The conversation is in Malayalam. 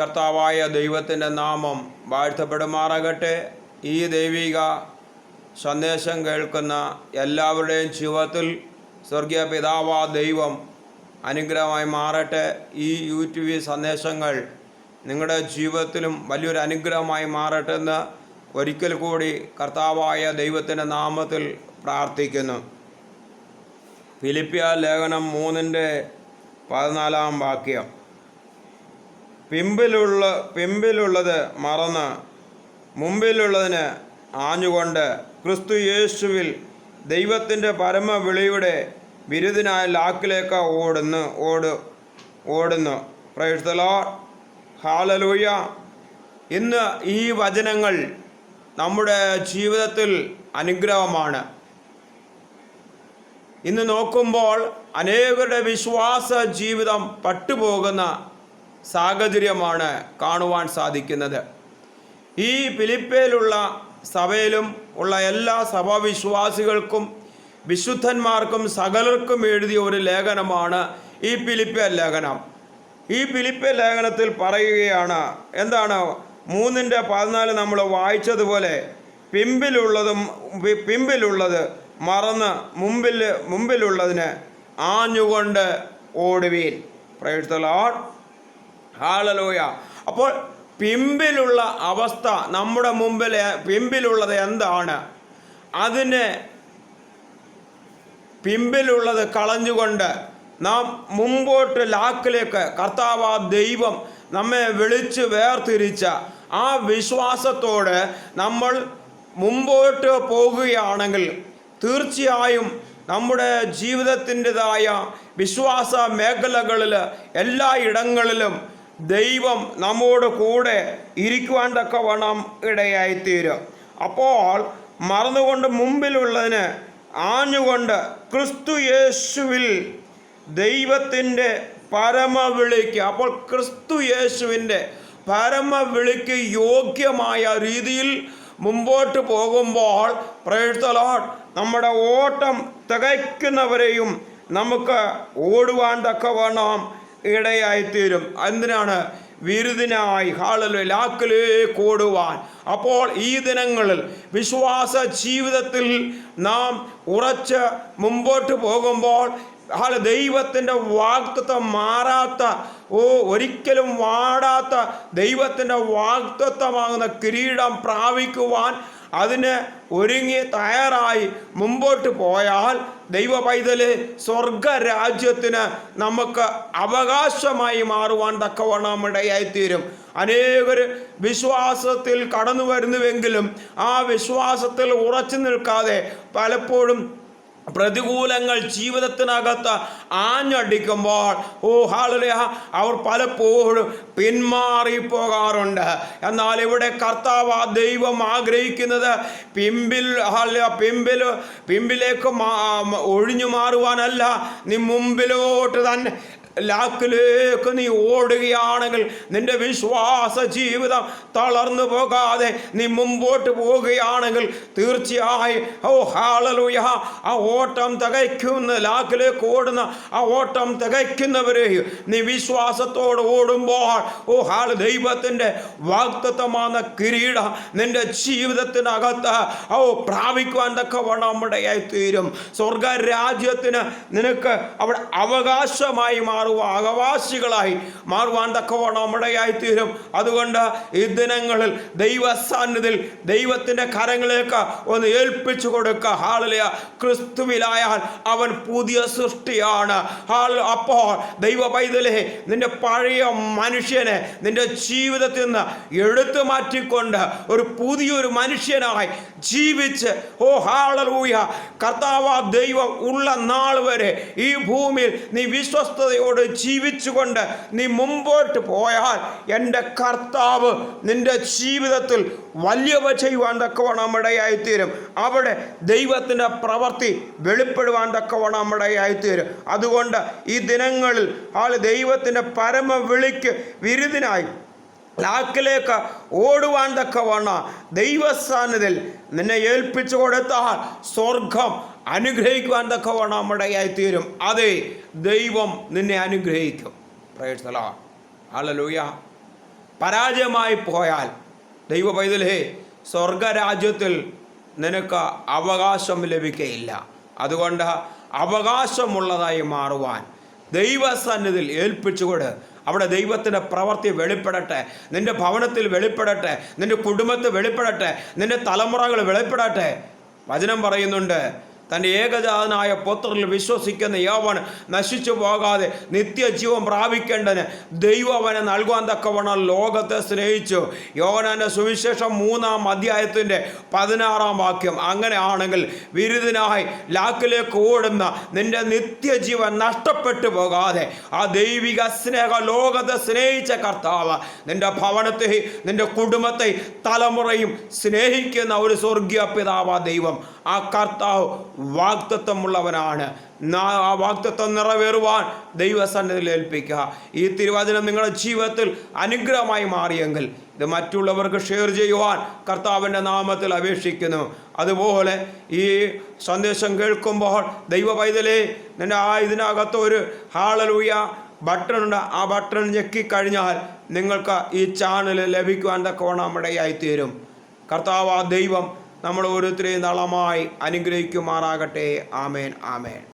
കർത്താവായ ദൈവത്തിന്റെ നാമം വാഴ്ത്തപ്പെടുമാറാകട്ടെ. ഈ ദൈവിക സന്ദേശം കേൾക്കുന്ന എല്ലാവരുടെയും ജീവിതത്തിൽ സ്വർഗീയ പിതാവ ദൈവം അനുഗ്രഹമായി മാറട്ടെ. ഈ യൂട്യൂബ് സന്ദേശങ്ങൾ നിങ്ങളുടെ ജീവിതത്തിലും വലിയൊരു അനുഗ്രഹമായി മാറട്ടെ എന്ന് ഒരിക്കൽ കൂടി കർത്താവായ ദൈവത്തിന്റെ നാമത്തിൽ പ്രാർത്ഥിക്കുന്നു. ഫിലിപ്പിയ ലേഖനം മൂന്നിന്റെ പതിനാലാം വാക്യം. പിമ്പിലുള്ള പിമ്പിലുള്ളത് മറന്ന് മുമ്പിലുള്ളതിന് ആഞ്ഞുകൊണ്ട് ക്രിസ്തു യേശുവിൽ ദൈവത്തിന്റെ പരമവിളിയുടെ ബിരുദിനായ ലാക്കിലേക്ക് ഓടുന്നു ഓട് ഓടുന്നു. പ്രൈസ്തലോ ഹാലലൂയ ഇന്ന് ഈ വചനങ്ങൾ നമ്മുടെ ജീവിതത്തിൽ അനുഗ്രഹമാണ്. ഇന്ന് നോക്കുമ്പോൾ അനേകരുടെ വിശ്വാസ ജീവിതം പട്ടുപോകുന്ന സാഹചര്യമാണ് കാണുവാൻ സാധിക്കുന്നത്. ഈ ഫിലിപ്പയിലുള്ള സഭയിലും ഉള്ള എല്ലാ സഭാവിശ്വാസികൾക്കും വിശുദ്ധന്മാർക്കും സകലർക്കും എഴുതിയ ഒരു ലേഖനമാണ് ഈ ഫിലിപ്പ ലേഖനം. ഈ ഫിലിപ്പ ലേഖനത്തിൽ പറയുകയാണ് എന്താണ് മൂന്നിന്റെ പതിനാല് നമ്മൾ വായിച്ചതുപോലെ പിമ്പിലുള്ളതും പിമ്പിലുള്ളത് മറന്ന് മുമ്പിൽ മുമ്പിലുള്ളതിന് ആഞ്ഞുകൊണ്ട് ഓടുവീൻ. പ്രൈസ് ദ ഹാലലോയ അപ്പോൾ പിമ്പിലുള്ള അവസ്ഥ നമ്മുടെ മുമ്പിൽ പിമ്പിലുള്ളത് എന്താണ്? അതിനെ പിമ്പിലുള്ളത് കളഞ്ഞുകൊണ്ട് നാം മുമ്പോട്ട് ലാക്കിലേക്ക് കർത്താവ് ദൈവം നമ്മെ വിളിച്ച് വേർതിരിച്ച ആ വിശ്വാസത്തോടെ നമ്മൾ മുമ്പോട്ട് പോകുകയാണെങ്കിൽ തീർച്ചയായും നമ്മുടെ ജീവിതത്തിന്റെതായ വിശ്വാസ മേഖലകളിൽ എല്ലാ ഇടങ്ങളിലും ദൈവം നമ്മോട് കൂടെ ഇരിക്കുവാൻ തക്കവണ്ണം ഇടയായിത്തീരും. അപ്പോൾ മറന്നുകൊണ്ട് മുമ്പിലുള്ളതിന് ആഞ്ഞുകൊണ്ട് ക്രിസ്തു യേശുവിൽ ദൈവത്തിന്റെ പരമവിളിക്ക് അപ്പോൾ ക്രിസ്തു യേശുവിന്റെ പരമവിളിക്ക് യോഗ്യമായ രീതിയിൽ മുമ്പോട്ട് പോകുമ്പോൾ പ്രേഴ്ത്തലോട്ട് നമ്മുടെ ഓട്ടം തികയ്ക്കുന്നവരെയും നമുക്ക് ഓടുവാൻ തക്കവണ്ണം ഇടയായിത്തീരും. എന്തിനാണ്? വിരുദിനായി. ഹാളിൽ ലാക്കിലേക്ക് ഓടുവാൻ അപ്പോൾ ഈ ദിനങ്ങളിൽ വിശ്വാസ ജീവിതത്തിൽ നാം ഉറച്ച് മുമ്പോട്ട് പോകുമ്പോൾ ഹാൾ ദൈവത്തിന്റെ വാക്തത്വം മാറാത്ത ഓ ഒരിക്കലും വാടാത്ത ദൈവത്തിന്റെ വാക്തത്വമാകുന്ന കിരീടം പ്രാപിക്കുവാൻ അതിന് ഒരുങ്ങി തയ്യാറായി മുമ്പോട്ട് പോയാൽ ദൈവ പൈതൽ സ്വർഗരാജ്യത്തിന് നമുക്ക് അവകാശമായി മാറുവാൻ തക്കവണ്ണം ഇടയായിത്തീരും. അനേകർ വിശ്വാസത്തിൽ കടന്നു വരുന്നുവെങ്കിലും ആ വിശ്വാസത്തിൽ ഉറച്ചു നിൽക്കാതെ പലപ്പോഴും പ്രതികൂലങ്ങൾ ജീവിതത്തിനകത്ത് ആഞ്ഞടിക്കുമ്പോൾ ഓ ഹാളിലെ അവർ പലപ്പോഴും പിന്മാറിപ്പോകാറുണ്ട്. എന്നാൽ ഇവിടെ കർത്താവ് ആ ദൈവം ആഗ്രഹിക്കുന്നത് പിമ്പിൽ ഹാല പിമ്പിൽ പിമ്പിലേക്ക് ഒഴിഞ്ഞു മാറുവാനല്ല നീ മുമ്പിലോട്ട് തന്നെ ലാക്കിലേക്ക് നീ ഓടുകയാണെങ്കിൽ നിന്റെ വിശ്വാസ ജീവിതം തളർന്നു പോകാതെ നീ മുമ്പോട്ട് പോവുകയാണെങ്കിൽ തീർച്ചയായും ഓ ഹാളലുയ ആ ഓട്ടം തികയ്ക്കുന്ന ലാക്കിലേക്ക് ഓടുന്ന ആ ഓട്ടം തികയ്ക്കുന്നവരെയും നീ വിശ്വാസത്തോട് ഓടുമ്പോൾ ഓ ഹാൾ ദൈവത്തിന്റെ വാക്തത്വമാണ് കിരീട നിന്റെ ജീവിതത്തിനകത്ത് ഓ പ്രാപിക്കുവാൻ തക്കവണ്ണം നമ്മുടെയായി തീരും. സ്വർഗരാജ്യത്തിന് നിനക്ക് അവിടെ അവകാശമായി മാറുക അവകാശികളായി മാറുവാൻ തക്കവണ്ണം നമ്മുടെയായി തീരും അതുകൊണ്ട് ഈ ദിനങ്ങളിൽ ദൈവസാന്നിധിയിൽ ദൈവത്തിന്റെ കരങ്ങളിലേക്ക് ഒന്ന് ഏൽപ്പിച്ചു കൊടുക്കുക ഹാളിലെ ക്രിസ്തുവിലായാൽ അവൻ പുതിയ സൃഷ്ടിയാണ്. ഹാൾ അപ്പോൾ ദൈവ പൈതലേ നിന്റെ പഴയ മനുഷ്യനെ നിന്റെ ജീവിതത്തിൽ നിന്ന് എടുത്തു മാറ്റിക്കൊണ്ട് ഒരു പുതിയൊരു മനുഷ്യനായി ജീവിച്ച്. ഓ ഹാളലൂയ കർത്താവ ദൈവം ഉള്ള നാൾ വരെ ഈ ഭൂമിയിൽ നീ വിശ്വസ്തയോട് ജീവിച്ചുകൊണ്ട് നീ മുമ്പോട്ട് പോയാൽ എന്റെ കർത്താവ് നിന്റെ ജീവിതത്തിൽ വലിയവ ചെയ്യുവാൻ തക്കവണ്ണം ഇടയായിത്തീരും. അവിടെ ദൈവത്തിന്റെ പ്രവൃത്തി വെളിപ്പെടുവാൻ തക്കവണ്ണം ഇടയായിത്തീരും. അതുകൊണ്ട് ഈ ദിനങ്ങളിൽ ആൾ ദൈവത്തിന്റെ പരമ വിളിക്ക് വിരുദിനായി ലാക്കിലേക്ക് ഓടുവാൻ തക്കവണ്ണ ദൈവസ്ഥാനത്തിൽ നിന്നെ ഏൽപ്പിച്ചു കൊടുത്താൽ സ്വർഗം അനുഗ്രഹിക്കുവാൻ തക്കവണ്ണം നമ്മുടെയായി തീരും. അതെ ദൈവം നിന്നെ അനുഗ്രഹിക്കും. പ്രേഴ്സലാ ഹല്ലേലൂയ പരാജയമായി പോയാൽ ദൈവ പൈതലേ സ്വർഗരാജ്യത്തിൽ നിനക്ക് അവകാശം ലഭിക്കയില്ല. അതുകൊണ്ട് അവകാശമുള്ളതായി മാറുവാൻ ദൈവസന്നിധിയിൽ ഏൽപ്പിച്ചുകൊണ്ട് അവിടെ ദൈവത്തിന്റെ പ്രവൃത്തി വെളിപ്പെടട്ടെ നിന്റെ ഭവനത്തിൽ വെളിപ്പെടട്ടെ നിന്റെ കുടുംബത്തിൽ വെളിപ്പെടട്ടെ നിന്റെ തലമുറകൾ വെളിപ്പെടട്ടെ. വചനം പറയുന്നുണ്ട് തന്റെ ഏകജാതനായ പുത്രനിൽ വിശ്വസിക്കുന്ന യോവൻ നശിച്ചു പോകാതെ നിത്യജീവൻ പ്രാപിക്കേണ്ടതിന് ദൈവം അവനെ നൽകുവാൻ തക്കവണ്ണം ലോകത്തെ സ്നേഹിച്ചു. യോവനാന്റെ സുവിശേഷം മൂന്നാം അധ്യായത്തിന്റെ പതിനാറാം വാക്യം. അങ്ങനെയാണെങ്കിൽ വിരുദ്ധനായി ലാക്കിലേക്ക് ഓടുന്ന നിന്റെ നിത്യജീവൻ നഷ്ടപ്പെട്ടു പോകാതെ ആ ദൈവിക സ്നേഹ ലോകത്തെ സ്നേഹിച്ച കർത്താവ് നിന്റെ ഭവനത്തെ നിന്റെ കുടുംബത്തെ തലമുറയും സ്നേഹിക്കുന്ന ഒരു സ്വർഗീയ പിതാവ ദൈവം. ആ കർത്താവ് വാക്തത്വമുള്ളവനാണ് ആ വാക്തത്വം നിറവേറുവാൻ ദൈവസന്നിധിയിൽ ഏൽപ്പിക്കുക. ഈ തിരുവചനം നിങ്ങളുടെ ജീവിതത്തിൽ അനുഗ്രഹമായി മാറിയെങ്കിൽ ഇത് മറ്റുള്ളവർക്ക് ഷെയർ ചെയ്യുവാൻ കർത്താവിന്റെ നാമത്തിൽ അപേക്ഷിക്കുന്നു. അതുപോലെ ഈ സന്ദേശം കേൾക്കുമ്പോൾ ദൈവ പൈതലേ നിന്റെ ആ ഇതിനകത്ത് ഒരു ഹാളലൂയ ബട്ടൺ ഉണ്ട്. ആ ബട്ടൺ ഞെക്കിക്കഴിഞ്ഞാൽ നിങ്ങൾക്ക് ഈ ചാനൽ ലഭിക്കുവാൻ തക്കവണ്ണം ഇടയായിത്തീരും. കർത്താവ് ആ ദൈവം നമ്മൾ ഓരോരുത്തരെയും നളമായി അനുഗ്രഹിക്കുമാറാകട്ടെ. ആമേൻ ആമേൻ.